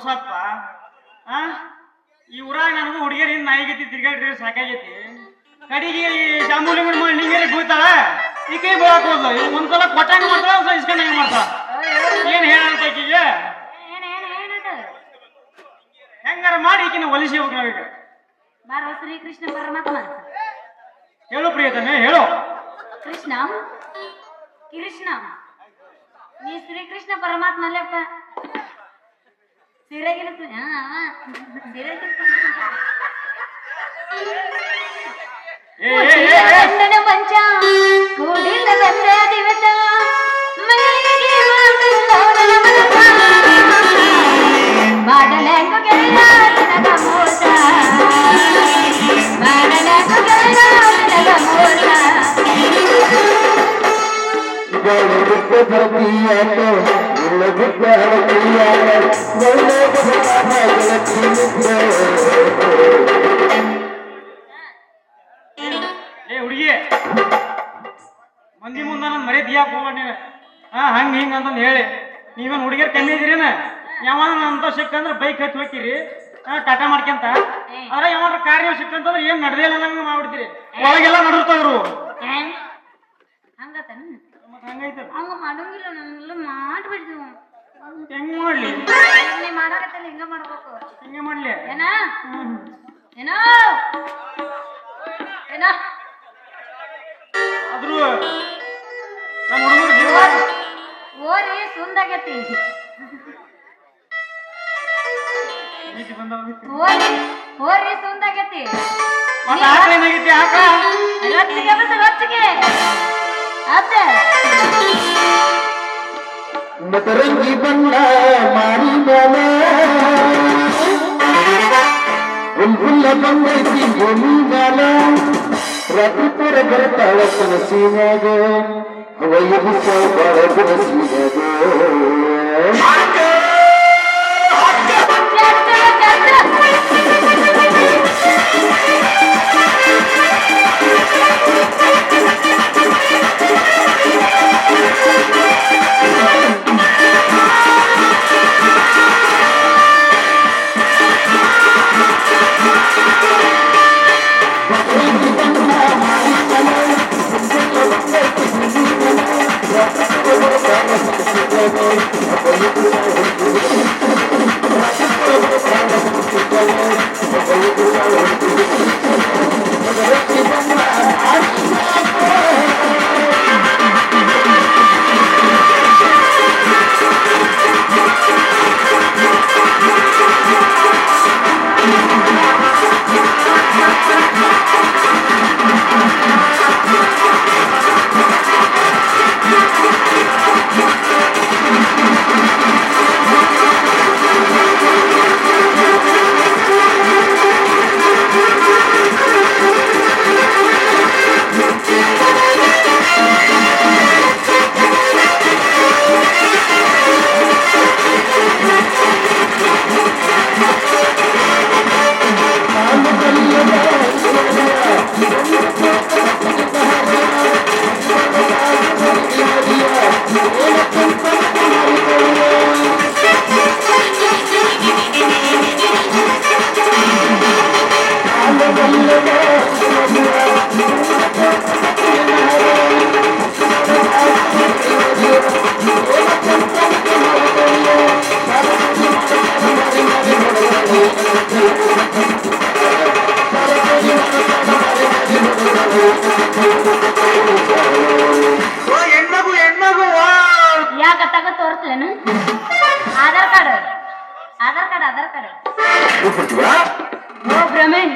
ಊರಿಗೆ ಬಂದು ಒಂದು ವರ್ಷ ಆತ್ಪ ಆ? ಈ ಊರಾಗ ನನಗೂ ಹುಡುಗಿಯರಿ ನಾಯಿಗೈತಿ ತಿರ್ಗಾಡ್ರಿ ಸಾಕಾಗೈತಿ. ಕಡೆಗೆ ಈ ಜಾಮೂಲಿ ಮಾಡಿ ನಿಂಗೇರಿ ಬೀಳ್ತಾಳ ಈ ಕೈ ಬೀಳಕ್ ಹೋದ್ಲು. ಒಂದ್ಸಲ ಕೊಟ್ಟಂಗ ಮಾಡ್ತಾಳ ಒಂದ್ಸಲ ಇಸ್ಕೊಂಡಂಗ ಮಾಡ್ತಾಳ. ಏನ್ ಹೇಳಂತ ಈಕಿಗೆ ಹೆಂಗಾರ ಮಾಡಿ ಈಕಿನ ಒಲಿಸಿ ಹೋಗ್ ನಾವೀಗ. ಬಾರೋ ಶ್ರೀಕೃಷ್ಣ ಪರಮಾತ್ಮ ಹೇಳು ಪ್ರಿಯತಮೆ ಹೇಳು. ಕೃಷ್ಣ? ಕೃಷ್ಣ? ನೀ ಶ್ರೀಕೃಷ್ಣ ಪರಮಾತ್ಮ ಅಲ್ಲಪ್ಪ ಸಿರಗಿನ. ಗಂಡನ ಮಂಚ ಕೂಡಿಲ್ಲ ಬಂದ ದಿವಸ. ಮನೆಗೆ ಮಾಡಿಲ್ಲ ಏ ಹುಡುಗಿ ಮಂದಿ ಮುಂದೆ ನನ್ನ ಮರೆ ಯಾಕೆ ಹೋಗ ನೀನು? ಹಾ ಹಂಗ ಹಿಂಗ ಅಂತಂದು ಹೇಳಿ. ನೀವೇನು ಹುಡುಗಿಯರ್ ಕಮ್ಮಿ ಇದ್ರೇನ? ಯಾವಾಗ ಅಂತ ಸಿಕ್ಕಂದ್ರೆ ಬೈಕ್ ಹಚ್ಚಿ ಹೋಗ್ತೀರಿ. ಟಾಟಾ ಮಾಡ್ಕೊಂತ. ಆದ್ರೆ ಯಾವಾಗ ಕಾರ್ಯ ಸಿಕ್ಕಂತಂದ್ರೆ ಏನ್ ನಡೆದಿಲ್ಲ ನಂಗೆ ಮಾಡ್ಬಿಡ್ತೀರಿ. ಒಳಗೆಲ್ಲ ನಡುತ್ತವ್ರು ಹಂಗತನ ಮತ್ತೆ ಹಂಗೈತೆ? ಹಂಗ ಮಾಡಂಗಿಲ್ಲ ನಾನೆಲ್ಲ ಮಾಡ್ಬಿಡ್ತೀವಿ ಹೆಂಗ್ ಮಾಡ್ಲಿ? ನೀ ಮಾಡಾಕತ್ತಲ್ಲ ಹಿಂಗ ಮಾಡ್ಬೇಕು. ಹೆಂಗೆ ಮಾಡ್ಲಿ? ಏನ. ಏನೋ? ಏನ? ಆದ್ರೂ ನಮ್ಮ ಹುಡುಗರು ಜೀವ ಓರಿ ಸುಂದಾಗೈತಿ ಬಂದವ ಓರಿ ಓರಿ ಸುಂದಾಗೈತಿ ಮತ್ತೆ ಏನಾಗೈತಿ ರೊಚ್ಚಿಗೆ ಬಸ್ ರೊಚ್ಚಿಗೆ. தெரிஞ்சு பண்ண மாறினால பங்கைசி ஒன்றால ரத்திப்புற கருத்தாள துளசியாக வயது சோபால துளசியாக ಆಧಾರ್ ಕಾರ್ಡ್ ಆಧಾರ್ ಕಾರ್ಡ್ ಓ ಭ್ರಮೇನ್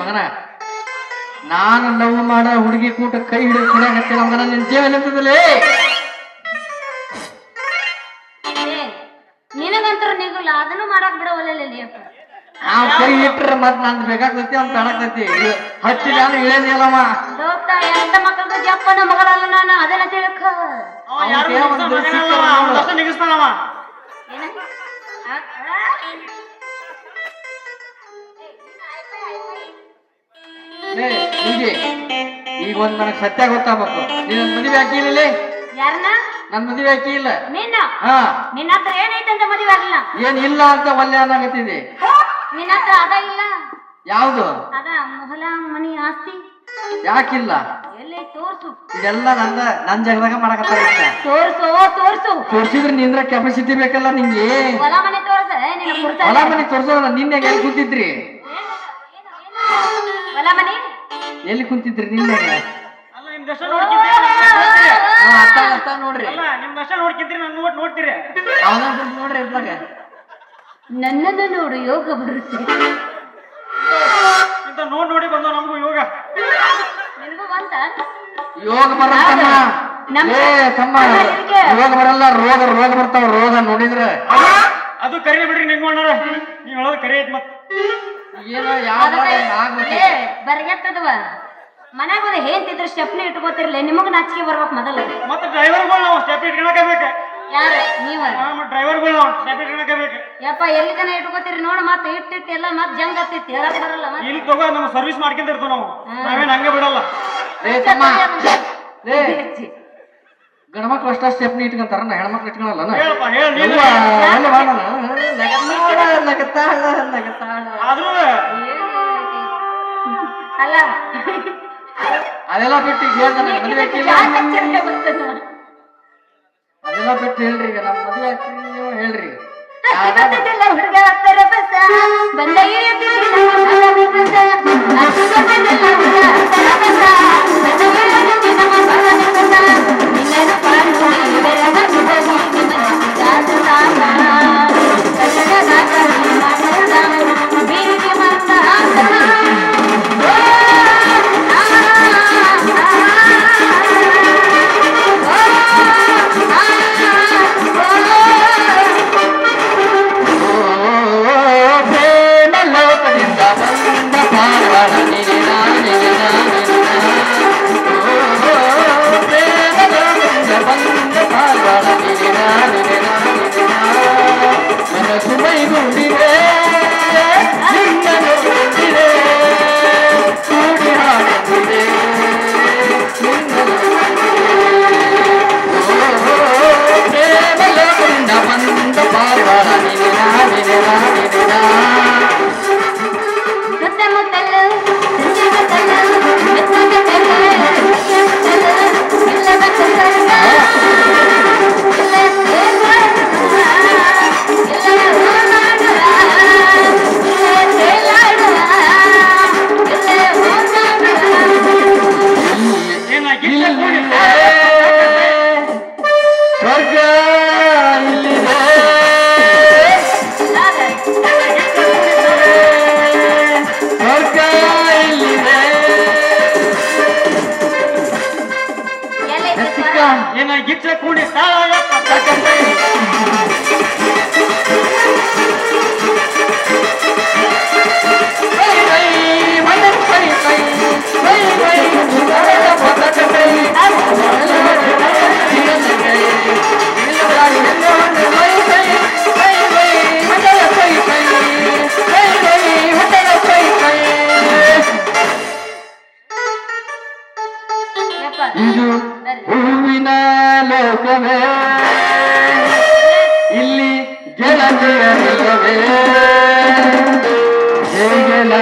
ಮಗನ. ನಾನು ಲವ್ ಮಾಡ ಹುಡುಗಿ ಕೂಟ ಕೈ ಹಿಡಿದು ಕುಡಿಯಾಕತ್ತೀನಿ ಮಗನ ನಿನ್ ಜೀವ ನಿಂತದಲ್ಲಿ ಏ, ನಿನಗಂತೂ ನಿಗುಲ್ಲ ಅದನ್ನು ಮಾಡಕ್ ಬಿಡವಲ್ಲ ನಾವು ಕೈ ಇಟ್ರೆ ಮತ್ ನಂದು ಬೇಕಾಗ್ತೈತಿ ಅಂತ ತಡಕ್ತೈತಿ ಹಚ್ಚಿ ನಾನು ಇಳೇನಿಲ್ಲವ ಲೋಕ ಎಂತ ಮಕ್ಕಳು ಜಪ್ಪನ ಮಗಳಲ್ಲ ನಾನು ಅದನ್ನ ತಿಳ್ಕ. ಅವ ನಿಂಗೆ. ಈಗ ಒಂದ್ ನನಗ್ ಸತ್ಯ ಗೊತ್ತಾಗ್ಬೇಕು. ನೀನ್ ಮದುವೆ ಹಾಕಿಲ್ಲ ಯಾರನ್ನ? ನನ್ ಮದುವೆ ಹಾಕಿ ಇಲ್ಲ ನಿನ್ನ? ಹಾ. ನಿನ್ನ ಹತ್ರ ಏನೈತೆ ಅಂತ ಮದುವೆ ಆಗಿಲ್ಲ ಏನ್ ಇಲ್ಲ ಅಂತ ಒಲ್ಲೆ ಅನ್ನಾಗತ್ತಿದೆ ನಿನ್ನ ಹತ್ರ ಅದ ಇಲ್ಲ? ಯಾವ್ದು? ಅದ ಮೊಹಲ ಮನಿ ಆಸ್ತಿ. ಯಾಕಿಲ್ಲ? ಎಲ್ಲಿ ತೋರ್ಸು. ಇದೆಲ್ಲ ನಂದ ನನ್ ಜಗದಾಗ ಮಾಡಕತ್ತಾರ. ತೋರ್ಸು ತೋರ್ಸು. ತೋರ್ಸಿದ್ರೆ ನಿಂದ್ರ ಕೆಪಾಸಿಟಿ ಬೇಕಲ್ಲ ನಿಂಗೆ? ಹೊಲ ಮನೆ ತೋರ್ಸ ಹೊಲ ಮನೆ ತೋರ್ಸೋಲ್ಲ ನಿನ್ನೆ ಎಲ್ಲಿ ಕುಂತಿದ್ರಿ? ಹೊಲ ಮನೆ? ಎಲ್ಲಿ ಕುಂತಿದ್ರಿ ನಿನ್ನೆ? ಅಲ್ಲ ನಿಮ್ ದಶ ನೋಡ್ಕಿಂತೀರಿ ಅತ್ತ ಅತ್ತ ನೋಡ್ರಿ. ಅಲ್ಲ ನಿಮ್ ದಶ ನೋಡ್ಕಿಂತೀರಿ ನನ್ ನೋಡ್ ನೋಡ್ತೀರಿ ಅವನ ನೋಡ್ರಿ ಇದ್ರಾಗ ನನ್ನನ್ನು ನೋಡು ಯೋಗ ಬರುತ್ತೆ. ಇಂತ ನೋಡ್ ನೋಡಿ ಬಂದ ನಮಗೂ ಯೋಗ. ನಿನಗೂ ಬಂತ? ಯೋಗ ಬರಲ್ಲ ನಮ್ಮ- ಏ ತಮ್ಮ ರೋಗ ರೋಗ ಬರ್ತಾವ ರೋಗ ನೋಡಿದ್ರೆ. ಅದು ಕರಿ ಬಿಡ್ರಿ ನಿಂಗೋಣ್ಣರ ನೀವ್ ಹೇಳೋದು ಕರಿ ಐತ್ ಮತ್. ಬರ್ಗೆಟ್ಟದವ ಮನ್ಯಾಗ ಒಂದು ಹೇಂತಿದ್ರು ಸ್ಟೆಪ್ನಿ ಇಟ್ಕೋತಿರ್ಲಿ ನಿಮಗ್ ನಾಚಿಕೆ ಬರ್ಬೇಕು ಮೊದಲು. ಮತ್ತೆ ಡ್ರೈವರ್ಗಳು ನಾವು ಸ್ಟೆಪ್ ಇಟ್ಕೊಳಕಬೇಕು ಯಾರು? ನೀವ? ಡ್ರೈವರ್ಗಳು ನಾವು ಸ್ಟೆಪ್ ಇಟ್ಕೊಳಕಬೇಕು ಯಪ್ಪ ಎಲ್ಲಿ ತನ ಇಟ್ಕೋತೀರಿ ನೋಡು ಮತ್ತೆ ಇಟ್ಟಿಟ್ಟು ಎಲ್ಲ ಮತ್ತೆ ಜಂಗ್ ಹತ್ತಿತ್ತು ಹೇಳಕ್ ಬರಲ್ಲ ಇಲ್ಲಿ ತಗೋ ನಮ್ಮ ಸರ್ವಿಸ್ ಮಾಡ್ಕೊಂಡಿರ್ತೀವಿ ನಾವು. ನಾವೇನ್ ಹಂಗೆ ಬಿಡಲ್ಲ. ರೇ ತಮ್ಮ. ಏ ಅಷ್ಟು ಅಷ್ಟ ಸ್ಟೆಪ್ನಿ ಇಟ್ಕೊಂತಾರ ನಾ ಹೆಣ್ಮಕ್ಳು ಇಟ್ಕೊಳಲ್ಲ ಹೇಳಪ್ಪ ಹೇಳ ನೀನು ನಗತಾಳ ನಗತಾಳ ಆದ್ರೂ ಅಲ್ಲ. ಅದೆಲ್ಲ ಬಿಟ್ಟು. ಅದೆಲ್ಲ ಬಿಟ್ಟು ಹೇಳ್ರಿ ಈಗ ನಮ್ಮ ಮದುವೆ ನೀವು ಹೇಳ್ರಿ. ಹುಡುಗ ಬಸ್ಸ ಬಂದ That's the first one. ಸ್ವರ? ಏನ ಗಿಚ್ಚ ಕೂಡಿ ತಾಳ ಹೂವಿನ ಲೋಕವೇ ಇಲ್ಲಿ ಗೆಳತಿಯ ಹೇಗೆಲ್ಲ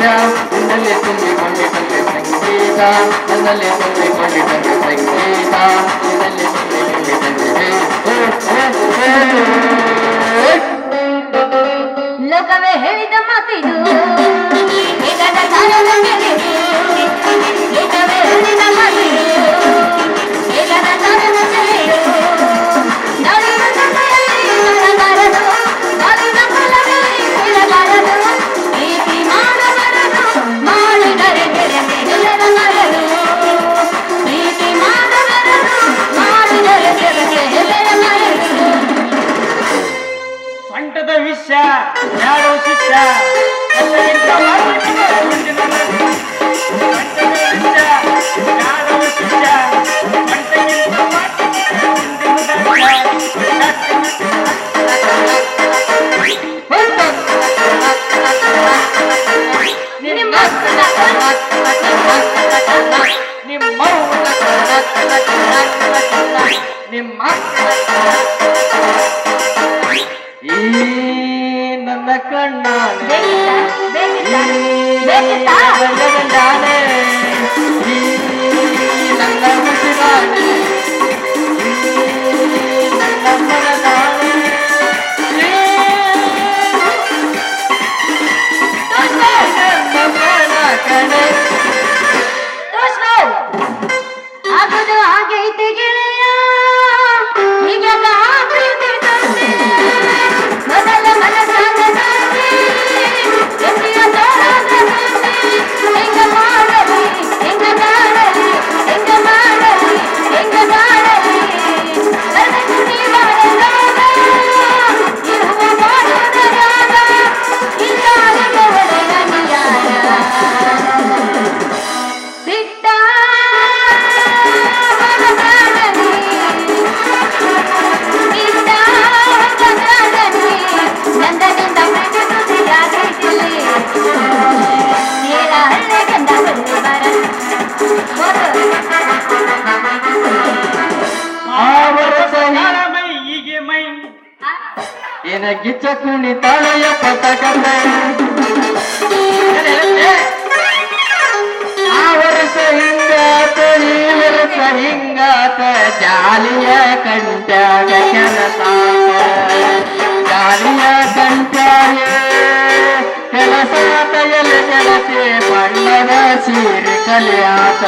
ಸಂಗೀತ ನನ್ನಲ್ಲಿ ತುಂಬಿಕೊಂಡೆ ತಂದೆ ಸಂಗೀತ ನನ್ನಲ್ಲಿ ತುಂಬಿಕೊಂಡೆ ತಂದೆ ಸಂಗೀತ ನನ್ನಲ್ಲಿ ತುಂಬಿಕೊಂಡೆ ತಂದೆ ಲೋಕವೇ ಹೇಳಿದ ಮಾತಿದು Now don't sit down. ಕಂಟಾಗ ಕೆಲಸಾಗ ದಾರಿಯ ಕಂಟಾಗ ಕೆಲಸ ಕೈಯಲ್ಲಿ ಗೆಳತಿ ಬಣ್ಣದ ಸೀರೆ ಕಲಿಯಾತ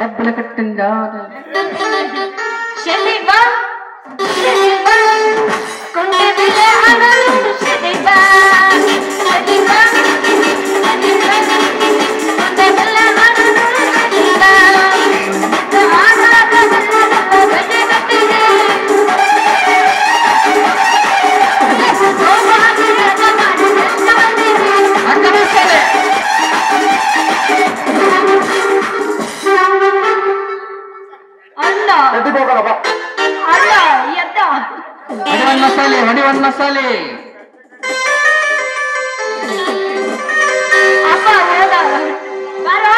డబ్బులు కట్టిందా ಹೊಡಿವನ್ ಒಂದ್ ಮಸಾಲೆ ಅಪ್ಪ ಹೋದ ಬಾರೋ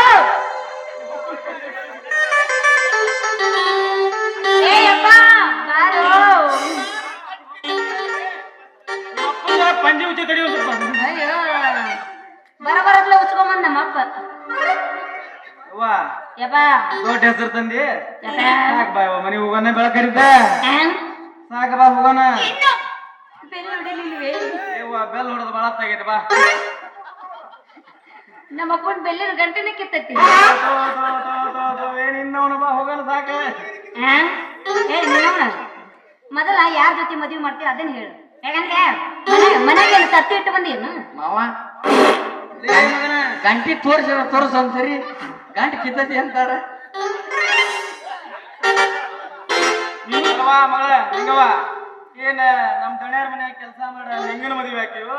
ಏ ಅಪ್ಪ ಬಾರೋ ಅಪ್ಪನ ಪಂಜಿ ಉಚ್ಚ ತಡಿ ಸ್ವಲ್ಪ ಅಯ್ಯೋ. ಬರ ಬರತ್ಲೆ ಉಚ್ಕೊಂಬಂದ ನಮ್ಮ ಅಪ್ಪ. ಅವ್ವ ಯಪ್ಪ. ದೊಡ್ಡ ಹೆಸರು ತಂದಿ. ಸಾಕ್ ಬಾ ಮನೆ ಹೋಗೋಣ ಬೆಳಕರಿದ್ದ? ಸಾಕ ಬಾ ಹೋಗೋಣ. ಹೊಡಿಲಿಲ್ವೇ ಬೆಲ್ ಹೊಡೆದು ಬಾಳ ಆಗೈತೆ ಬಾ. ನಮ್ಮ ಅಪ್ಪನ ಬೆಲ್ಲಿನ ಗಂಟೆನೆ ಕಿತ್ತೈತಿ. ಏನಿನ್ನವನು ಬಾ ಹೋಗೋಣ ಸಾಕೆ. ಮೊದಲ ಯಾರ ಜೊತೆ ಮದುವೆ ಮಾಡ್ತೀವಿ ಅದನ್ನ ಹೇಳು. ಯಾಕಂದ್ರೆ ಮನೆ ಮನೆಗೆ ತತ್ತಿ ಇಟ್ಟು ಬಂದೇನು ಮಾವ ಗಂಟಿ ತೋರ್ಸಿರ ತೋರ್ಸ ಒಂದ್ಸರಿ ಗಂಟಿ ಕಿತ್ತತಿ ಅಂತಾರ. ಮಗಳ ಹೆಂಗವ ಏನ ನಮ್ ದಣ್ಯಾರ ಮನ್ಯಾಗ ಕೆಲಸ ಮಾಡ ಹೆಂಗನ ಮದುವೆ ಹಾಕಿವು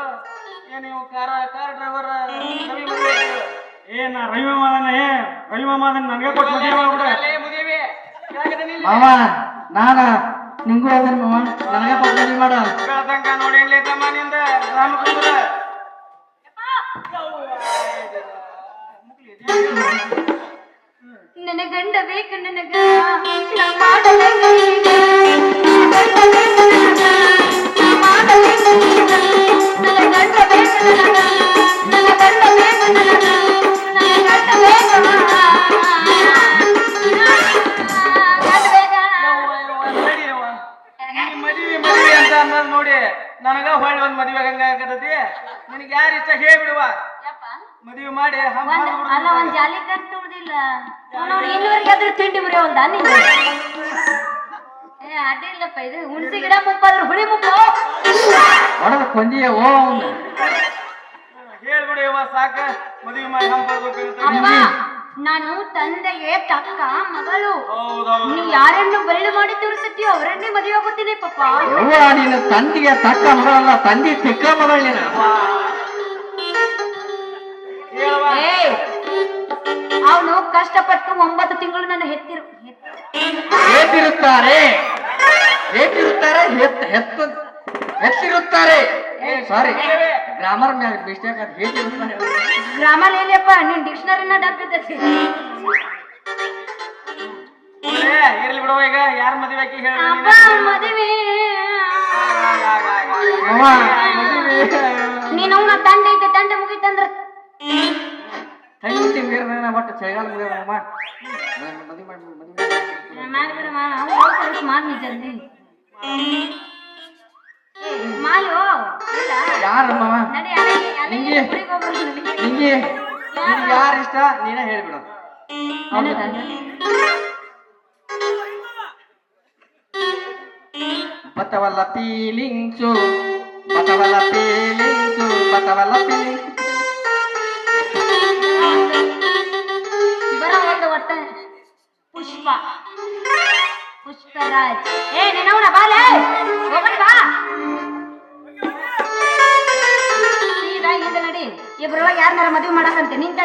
ಏನ್ ನೀವು ಕಾರ ಕಾರ್ ಡ್ರೈವರ್ ಏನ ಮದುವೆ ಏ ನಾ ರವಿ ಮಾಮನ ಏ ರವಿ ಮಾದನ್ ನನಗೆ ಕೊಟ್ಟು ಮದುವೆ ಮಾಡ್ಬಿಡ. ಮಾವ ನಾನ ನಿಂಗೂ ಮಾವ ನನಗೆ ಪಕ್ಕದಲ್ಲಿ ಮಾಡ. ನೋಡಿ ಇಲ್ಲೇ ತಮ್ಮ ನಿಂದ ರಾಮಚಂದ್ರ ನನ್ನ ಗಂಡ ಬೇಕು ನನಗ. ನಾ ಹೇಳ್ಬಿಡುವ. ಯಪ್ಪ, ಮದುವೆ ಮಾಡಿ ಅಲ್ಲ ಒಂದ್ ಜಾಲಿ ಕಟ್ಟು ಉಳ್ದಿಲ್ಲ. ತಿಂಡಿ ಮುರಿಯೋ ಒಂದ ನಿಂದು ಏ ಅಡ್ಡಿಲ್ಲಪ್ಪ ಇದು ಹುಣಸಿ ಗಿಡ ಮುಪ್ಪಾದ್ರೆ ಹುಳಿ ಮುಪ್ಪು. ಒಡದ ಕೊಂದಿಯ ಓ ಅವ್ನು. ಸಾಕ. ಮದುವೆ ಮಾಡಿ ಅಪ್ಪ ನಾನು ತಂದೆಗೆ ತಕ್ಕ ಮಗಳು. ನೀವು ಯಾರನ್ನು ಬರಳು ಮಾಡಿ ತೋರಿಸುತ್ತೀಯೋ ಅವರನ್ನೇ ಮದುವೆ ಆಗುತ್ತೀನಿ ಪಾಪ ನಿನ್ನ ನೀನು ತಂದಿಗೆ ತಕ್ಕ ಮಗಳಲ್ಲ ತಂದೆ ತಿಕ್ಕ ಮಗಳು ನೀನು ಅವನು ಕಷ್ಟಪಟ್ಟು ಒಂಬತ್ತು ತಿಂಗಳು ನನ್ನ ಹೆತ್ತಿರು ಹೆತ್ತಿರುತ್ತಾರೆ ಹೆತ್ತಿರುತ್ತಾರೆ ಹೇತಿರುತ್ತಾರೆ ಹೆತ್ತು ಹೆತ್ತಿರುತ್ತಾರೆ ಸಾರಿ ಗ್ರಾಮರ್ ಮ್ಯಾಗ ಮಿಸ್ಟೇಕ್ ಅದು ಹೇತಿರುತ್ತಾರೆ ಗ್ರಾಮರ್ ಎಲ್ಲಿಯಪ್ಪ ನಿನ್ ಡಿಕ್ಷನರಿನ ಡಬ್ಬಿದ್ದೈತಿ ಇರ್ಲಿ ಬಿಡುವ ಈಗ ಯಾರ ಮದುವೆ ಹಾಕಿ ಹೇಳ ಅಪ್ಪ ಮದುವೆ ನೀನು ತಂಡ ಐತೆ ತಂಡ ಮುಗಿತಂದ್ರ ತಂಗಿ ಮೀರ್ದ ಬಟ್ ಚಳಿಗಾಲ ಮುಗಿದ ಮದುವೆ ಮಾಡಿ ಮದುವೆ ಮಾಡಿ ಜಲ್ದಿ ಏ, ಮಾಲು ಇಲ್ಲ. ಯಾರು ಮಾವ ನಡಿ ಅಲ್ಲಿಗೆ ಅಲ್ಲಿಗೆ ನಿಂಗೆ. ನಿಂಗೆ. ಯಾರು? ಇಷ್ಟ? ನೀನೇ ಹೇಳ್ಬಿಡು? ಬತವಲ್ಲ ಫೀಲಿಂಗ್ಸು ಬತವಲ್ಲ ಫೀಲಿಂಗ್ಸು ಬತವಲ್ಲ ಫೀಲಿಂಗ್ಸ್ ಪುಷ್ಪರಾಜ್ ಏ ನೆನವನ ಬಾಲೆ? ಹೋಗಣ ಬಾ. ಸೀದಾ ಹಿಂದೆ ನಡಿ. ಇಬ್ರೊಳಗೆ ಯಾರನ್ನಾರ ಮದುವೆ ಮಾಡಕಂತೆ ನಿಂತ.